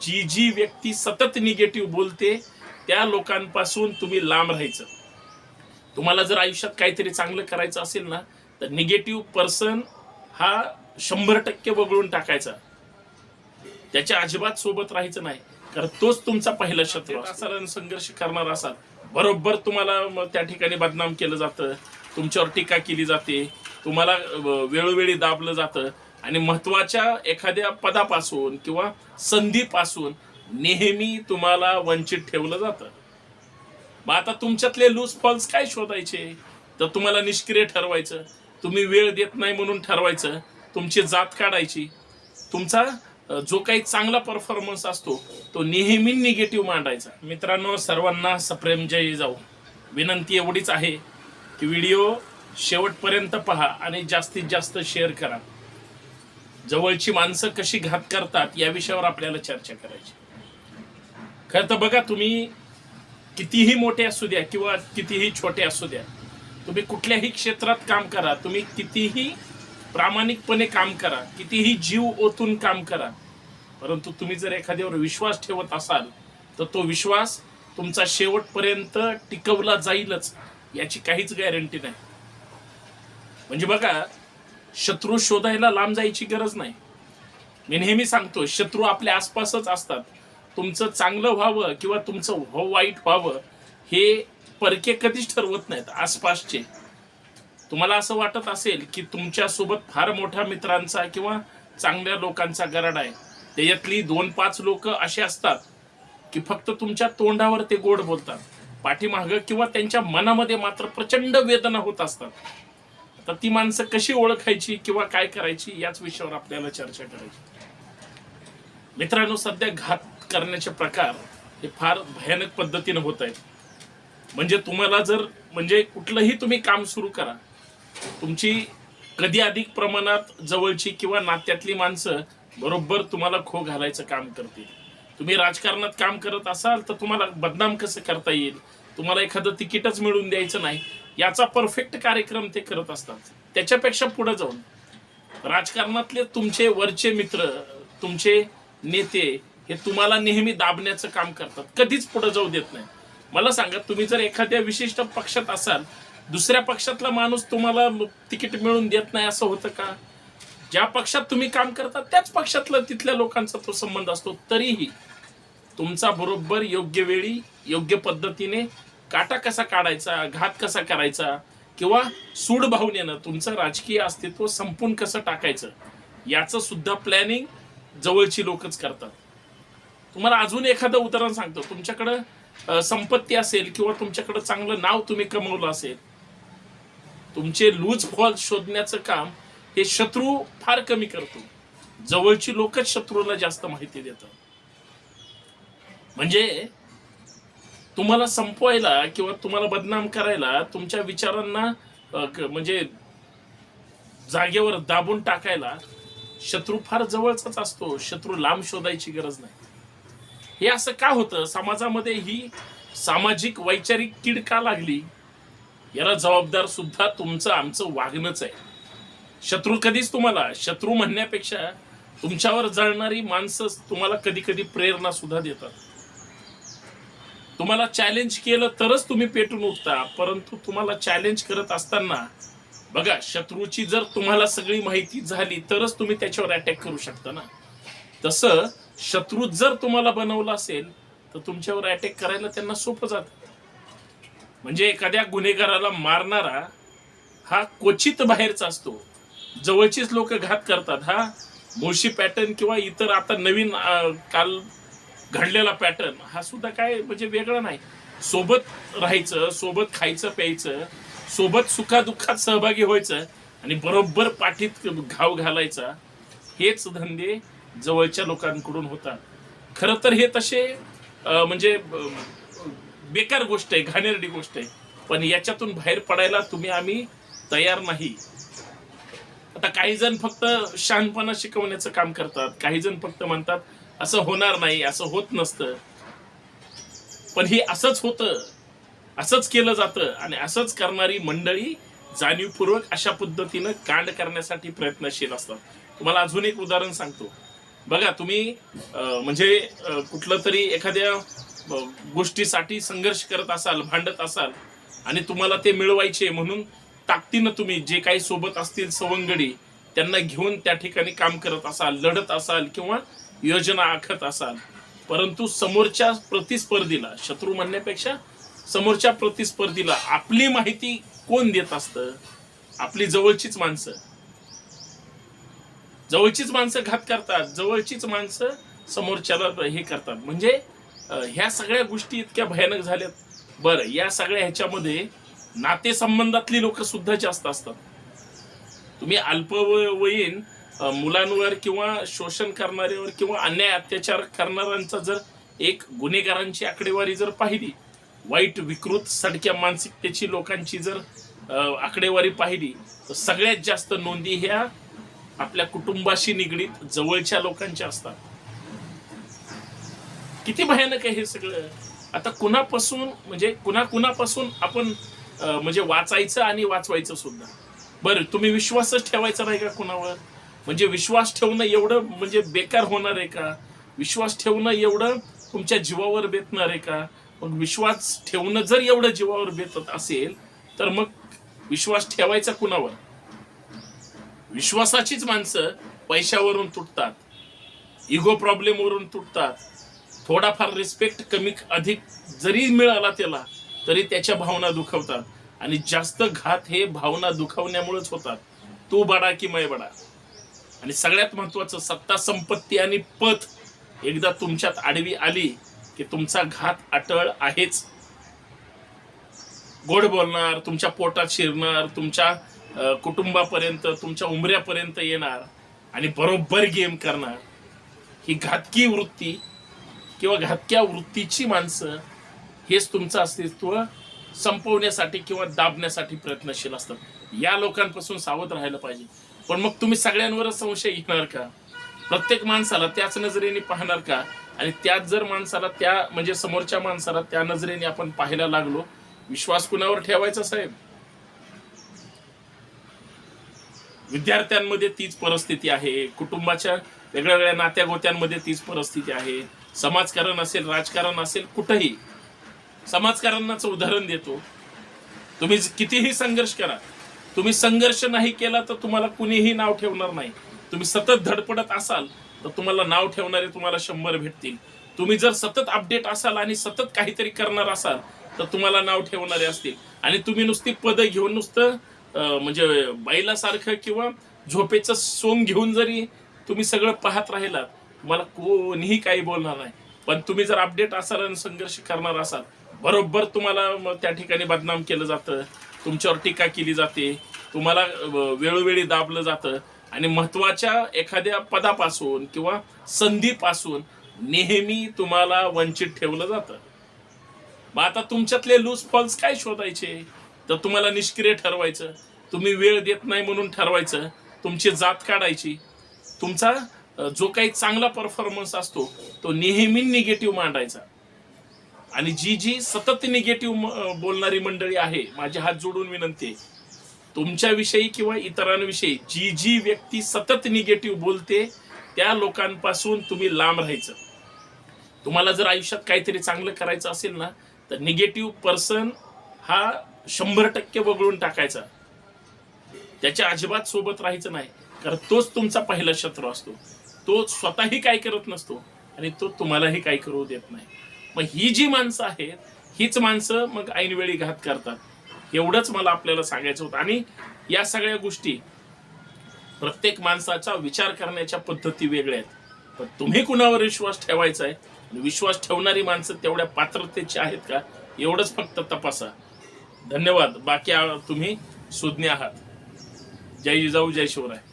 जी जी व्यक्ती सतत निगेटिव्ह बोलते त्या लोकांपासून तुम्ही लांब राहायचं. तुम्हाला जर आयुष्यात काहीतरी चांगलं करायचं असेल ना तर निगेटिव्ह पर्सन हा शंभर टक्के वगळून टाकायचा. त्याच्या अजिबात सोबत राहायचं नाही कारण तोच तुमचा पहिला शत्रू असाल संघर्ष करणार असाल बरोबर तुम्हाला त्या ठिकाणी बदनाम केलं जातं तुमच्यावर टीका केली जाते तुम्हाला वेळोवेळी दाबलं जातं आणि महत्त्वाच्या एखाद्या पदापासून किंवा संधीपासून नेहमी तुम्हाला वंचित ठेवलं जातं. मग आता तुमच्यातले लूज फॉल्स काय शोधायचे? तर तुम्हाला निष्क्रिय ठरवायचं. तुम्ही वेळ देत नाही म्हणून ठरवायचं. तुमची जात काढायची. तुमचा जो काही चांगला परफॉर्मन्स असतो तो नेहमी निगेटिव्ह मांडायचा. मित्रांनो सर्वांना सप्रेम जय जाऊ. विनंती एवढीच आहे की व्हिडिओ शेवटपर्यंत पहा आणि जास्तीत जास्त शेअर करा. जवळची माणसं कशी घात करतात या विषयावर आपल्याला चर्चा करायची. खरं तर बघा तुम्ही कितीही मोठे असू द्या किंवा कितीही छोटे असू द्या तुम्ही कुठल्याही क्षेत्रात काम करा तुम्ही कितीही प्रामाणिकपणे काम करा कितीही जीव ओतून काम करा परंतु तुम्ही जर एखाद्यावर विश्वास ठेवत असाल तर तो विश्वास तुमचा शेवटपर्यंत टिकवला जाईलच याची काहीच गॅरंटी नाही. म्हणजे बघा शत्रू शोधायला लांब जायची गरज नाही. मी नेहमी सांगतो शत्रू आपल्या आसपासच असतात. तुमचं चांगलं व्हावं किंवा तुमचं व्हा- वाईट व्हावं हे परके कधीच ठरवत नाहीत आसपासचे. तुम्हाला असं वाटत असेल की तुमच्यासोबत फार मोठ्या मित्रांचा किंवा चांगल्या लोकांचा गरड आहे. त्याच्यातली दोन पाच लोक असे असतात की फक्त तुमच्या तोंडावर ते गोड बोलतात. पाठीमागं किंवा त्यांच्या मनामध्ये मात्र प्रचंड वेदना होत असतात. तर ती माणसं कशी ओळखायची किंवा काय करायची याच विषयावर आपल्याला चर्चा करायची. मित्रांनो सध्या घात करण्याचे प्रकार हे फार भयानक पद्धतीने होत आहेत. म्हणजे तुम्हाला जर म्हणजे कुठलंही तुम्ही काम सुरू करा तुमची कधी अधिक प्रमाणात जवळची किंवा नात्यातली माणसं बरोबर तुम्हाला खो घालायचं काम करतील. तुम्ही राजकारणात काम करत असाल तर तुम्हाला बदनाम कसं करता येईल? तुम्हाला एखादं तिकीटच मिळवून द्यायचं नाही. याचा परफेक्ट कार्यक्रम ते करत असतात. त्याच्यापेक्षा पुढे जाऊन. राजकारणातले तुमचे वरचे मित्र तुमचे नेते हे तुम्हाला नेहमी दाबण्याचं काम करतात. कधीच पुढे जाऊ देत नाही. मला सांगा तुम्ही जर एखाद्या विशिष्ट पक्षात असाल दुसऱ्या पक्षातला माणूस तुम्हाला तिकीट मिळून देत नाही असं होतं का? ज्या पक्षात तुम्ही काम करता त्याच पक्षातला तिथल्या लोकांचा तो संबंध असतो. तरीही तुमचा बरोबर योग्य वेळी योग्य पद्धतीने काटा कसा काढायचा घात कसा करायचा किंवा सूड भावनेनं तुमचं राजकीय अस्तित्व संपून कसं टाकायचं याचं सुद्धा प्लॅनिंग जवळची लोकच करतात. तुम्हाला अजून एखादं उदाहरण सांगतो. तुमच्याकडं संपत्ती असेल किंवा तुमच्याकडं चांगलं नाव तुम्ही कमवलं असेल तुमचे लूज फॉल शोधण्याचं काम हे शत्रू फार कमी करतो. जवळची लोकच शत्रूला जास्त माहिती देतात. म्हणजे तुम्हाला संपवायला किंवा तुम्हाला बदनाम करायला तुमच्या विचारांना म्हणजे जागेवर दाबून टाकायला शत्रू फार जवळचाच असतो शत्रू लांब शोधायची गरज नाही. हे असं का होतं? समाजामध्ये ही सामाजिक वैचारिक कीड का लागली? याला जबाबदार सुद्धा तुमचं आमचं वागणंच आहे. शत्रू कधीच तुम्हाला शत्रू म्हणण्यापेक्षा तुमच्यावर जळणारी माणसं तुम्हाला कधी कधी प्रेरणा सुद्धा देतात. तुम्हाला चॅलेंज केलं तरच तुम्ही पेटून उठता परंतु तुम्हाला चॅलेंज करत असताना बघा शत्रूची जर तुम्हाला सगळी माहिती झाली तरच तुम्ही त्याच्यावर अटॅक करू शकता ना. तसं शत्रू जर तुम्हाला बनवलं असेल तर तुमच्यावर अटॅक करायला त्यांना सोपं जातं. म्हणजे एखाद्या गुन्हेगाराला मारणारा हा क्वचित बाहेरचा असतो. जवळचीच लोक घात करतात हा. मुळशी पॅटर्न किंवा इतर आता नवीन काल घडलेला पॅटर्न हा सुद्धा काय म्हणजे वेगळा नाही. सोबत राहायचं सोबत खायचं प्यायचं सोबत सुखादुःखात सहभागी व्हायचं आणि बरोबर पाठीत घाव घालायचा हेच धंदे जवळच्या लोकांकडून होतात. खरं तर हे तसे म्हणजे बेकार गोष्ट आहे घाणेरडी गोष्ट आहे. पण याच्यातून बाहेर पडायला तुम्ही आम्ही तयार नाही. आता काही जण फक्त शहाणपणा शिकवण्याचं काम करतात. काही जण फक्त म्हणतात असं होणार नाही असं होत नसतं. पण हे असंच होतं असंच केलं जातं आणि असंच करणारी मंडळी जाणीवपूर्वक अशा पद्धतीनं कांड करण्यासाठी प्रयत्नशील असतात. तुम्हाला अजून एक उदाहरण सांगतो. बघा तुम्ही अं, म्हणजे कुठलं तरी एखाद्या गोष्टीसाठी संघर्ष करत असाल भांडत असाल आणि तुम्हाला ते मिळवायचे म्हणून ताकदीनं तुम्ही जे काही सोबत असतील सवंगडी त्यांना घेऊन त्या ठिकाणी काम करत असाल लढत असाल किंवा योजना आखत असाल. परंतु समोरच्या प्रतिस्पर्धीला शत्रू म्हणण्यापेक्षा समोरच्या प्रतिस्पर्धीला आपली माहिती कोण देत असतं? आपली जवळचीच माणसं. जवळचीच माणसं घात करतात. जवळचीच माणसं समोरच्याला हे करतात. म्हणजे ह्या सगळ्या गोष्टी इतक्या भयानक झाल्यात. बरं या सगळ्या ह्याच्यामध्ये नातेसंबंधातली लोक सुद्धा जास्त असतात. तुम्ही अल्पवयीन मुलांवर किंवा शोषण करणाऱ्यावर किंवा अन्याय अत्याचार करणाऱ्यांचा जर एक गुन्हेगारांची आकडेवारी जर पाहिली वाईट विकृत सडक्या मानसिकतेची लोकांची जर आकडेवारी पाहिली तर सगळ्यात जास्त नोंदी ह्या आपल्या कुटुंबाशी निगडीत जवळच्या लोकांच्या असतात. किती भयानक आहे हे सगळं. आता कुणापासून म्हणजे कुणा कुणापासून आपण म्हणजे वाचायचं आणि वाचवायचं सुद्धा. बरं तुम्ही विश्वासच ठेवायचा नाही का कुणावर? म्हणजे विश्वास ठेवणं एवढं म्हणजे बेकार होणार आहे का? विश्वास ठेवणं एवढं तुमच्या जीवावर बेतणार आहे का? मग विश्वास ठेवणं जर एवढं जीवावर बेतत असेल तर मग विश्वास ठेवायचा कुणावर? विश्वासाचीच माणसं पैशावरून तुटतात इगो प्रॉब्लेमवरून तुटतात. थोडाफार रिस्पेक्ट कमी अधिक जरी मिळाला त्याला तरी त्याच्या भावना दुखवतात. आणि जास्त घात हे भावना दुखावण्यामुळेच होतात. तू बडा की मै बडा? आणि सगळ्यात महत्वाचं सत्ता संपत्ती आणि पथ एकदा तुमच्यात आडवी आली की तुमचा घात अटळ आहेच. गोड बोलणार तुमच्या पोटात शिरणार तुमच्या कुटुंबापर्यंत तुमच्या उमऱ्यापर्यंत येणार आणि बरोबर गेम करणार. ही घातकी वृत्ती किंवा घातक्या वृत्तीची माणसं हेच तुमचं अस्तित्व संपवण्यासाठी किंवा दाबण्यासाठी प्रयत्नशील असतात या लोकांपासून सावध राहायला पाहिजे. पण मग तुम्ही सगळ्यांवरच संशय घेणार का? प्रत्येक माणसाला त्याच नजरेने पाहणार का? आणि त्याच जर माणसाला त्या म्हणजे समोरच्या माणसाला त्या नजरेने आपण पाहायला लागलो विश्वास कुणावर ठेवायचा साहेब? विद्यार्थ्यांमध्ये तीच परिस्थिती आहे. कुटुंबाच्या वेगळ्या वेगळ्या नात्या गोत्यांमध्ये तीच परिस्थिती आहे. समाजकारण असेल राजकारण असेल कुठंही. समाजकारणाचं उदाहरण देतो. तुम्ही कितीही संघर्ष करा. तुम्ही संघर्ष नाही केला तर तुम्हाला कुणीही नाव ठेवणार नाही. तुम्ही सतत धडपडत असाल तर तुम्हाला नाव ठेवणारे तुम्हाला शंभर भेटतील. तुम्ही जर सतत अपडेट असाल आणि सतत काहीतरी करणार असाल तर तुम्हाला नाव ठेवणारे असतील. आणि तुम्ही नुसती पदं घेऊन नुसतं म्हणजे बैलासारखं किंवा झोपेचं सोंग घेऊन जरी तुम्ही सगळं पाहत राहिलात तुम्हाला कोणीही काही बोलणार नाही. पण तुम्ही जर अपडेट असाल आणि संघर्ष करणार असाल बरोबर तुम्हाला त्या ठिकाणी बदनाम केलं जातं. तुमच्यावर टीका केली जाते. तुम्हाला वेळोवेळी दाबलं जातं. आणि महत्त्वाच्या एखाद्या पदापासून किंवा संधीपासून नेहमी तुम्हाला वंचित ठेवलं जातं. मग आता तुमच्यातले लूज फॉल्स काय शोधायचे? तर तुम्हाला निष्क्रिय ठरवायचं. तुम्ही वेळ देत नाही म्हणून ठरवायचं. तुमची जात काढायची. तुमचा जो काही चांगला परफॉर्मन्स असतो तो नेहमी निगेटिव्ह मांडायचा. आणि जी जी सतत निगेटिव्ह बोलणारी मंडळी आहे माझे हात जोडून विनंती आहे तुमच्याविषयी किंवा इतरांविषयी जी जी व्यक्ती सतत निगेटिव्ह बोलते त्या लोकांपासून तुम्ही लांब राहायचं. तुम्हाला जर आयुष्यात काहीतरी चांगलं करायचं असेल ना तर निगेटिव्ह पर्सन हा शंभर टक्के वगळून टाकायचा. त्याच्या अजिबात सोबत राहायचं नाही कारण तोच तुमचा पहिला शत्रू असतो. तो स्वतःही काय करत नसतो आणि तो तुम्हालाही काय करू देत नाही. मग ही जी माणसं आहेत हीच माणसं मग ऐनवेळी घात करतात. एवढंच मला आपल्याला सांगायचं होतं. आणि या सगळ्या गोष्टी प्रत्येक माणसाचा विचार करण्याच्या पद्धती वेगळ्या आहेत. पण तुम्ही कुणावर विश्वास ठेवायचा आहे? आणि विश्वास ठेवणारी माणसं तेवढ्या पात्रतेची आहेत का? एवढंच फक्त तपासा. धन्यवाद. बाकी तुम्ही सुज्ञ आहात. जय जिजाऊ जय शिवराय.